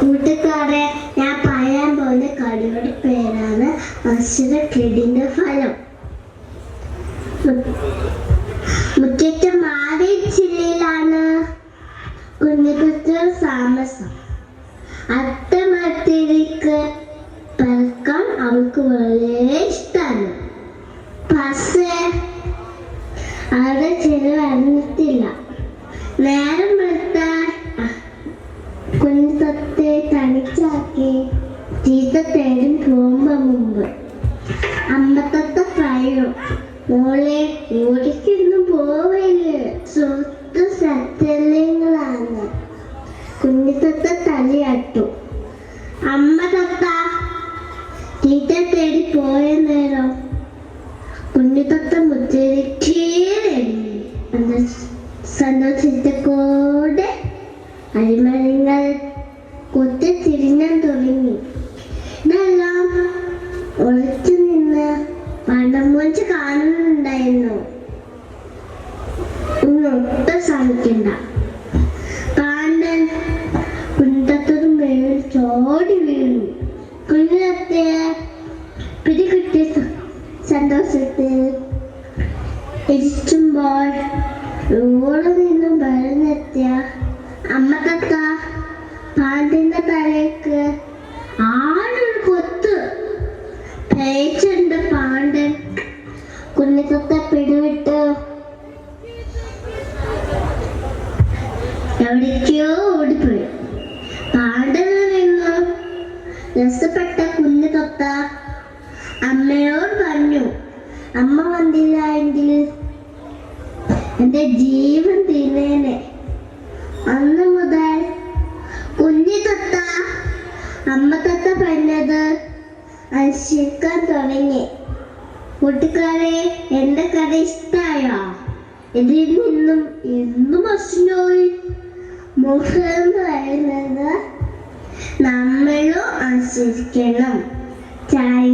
കൂട്ടുകാരെ ഞാൻ പറയാൻ പോകുന്ന കളിയുടെ പേരാണ് അശ്വര കെടിന്റെ ഫലം. മുറ്റത്തെ മാറി ജില്ലയിലാണ് കുഞ്ഞുകുത്ത താമസം. അത്തമരത്തിലേക്ക് പറക്കാൻ അവൾക്ക് വളരെ ഇഷ്ടമാണ് പക്ഷേ അവിടെ ചെലവ് അറിഞ്ഞിട്ടില്ല നേരം മോളെ ഓടിക്കൊന്നും പോവല്ലേ സുഹൃത്ത് സത്യങ്ങളാണ് കുഞ്ഞിത്തത്ത തലയാട്ടു അമ്മ തത്ത തീറ്റ തേടി പോയ നേരം കുഞ്ഞിത്തത്ത മുത്തേക്ക് സന്തോഷത്തോടെ അരിമരങ്ങൾ പണ്ടമോച്ച് കാണുന്നുണ്ടായിരുന്നു ഒട്ടും സാധിക്കണ്ട പാണ്ഡൻ കുന്തത്തൊരു മേൽ ചോടി വീണു. കുഞ്ഞത്തെ പിടികിട്ടിയ സന്തോഷത്തിൽ ഇരിക്കുമ്പോൾ റോഡിൽ നിന്നും വരുന്നെത്തിയ അമ്മ തത്ത പാണ്ടിന്റെ തലയ്ക്ക് ആടൊരു കുഞ്ഞിത്തത്തെ പിടിവിട്ട് എവിടേക്കോ ഓടിപ്പോയി. പാണ്ടനിൽ നിന്നു രസപ്പെട്ട കുഞ്ഞു തൊത്ത അമ്മയോട് പറഞ്ഞു അമ്മ വന്നില്ല എങ്കിൽ എന്റെ ജീവൻ തീർന്നേനെ അന്ന് മുതൽ കുഞ്ഞു തൊത്ത അമ്മ തൊത്ത പറഞ്ഞത് അനുസരിക്കാൻ തുടങ്ങി. കൂട്ടുകാരെ എന്റെ കഥ ഇഷ്ടായോ? ഇതിൽ നിന്നും എന്നും പ്രശ്നമായി മുഖം പറയുന്നത് നമ്മളും അനുസരിക്കണം ചായ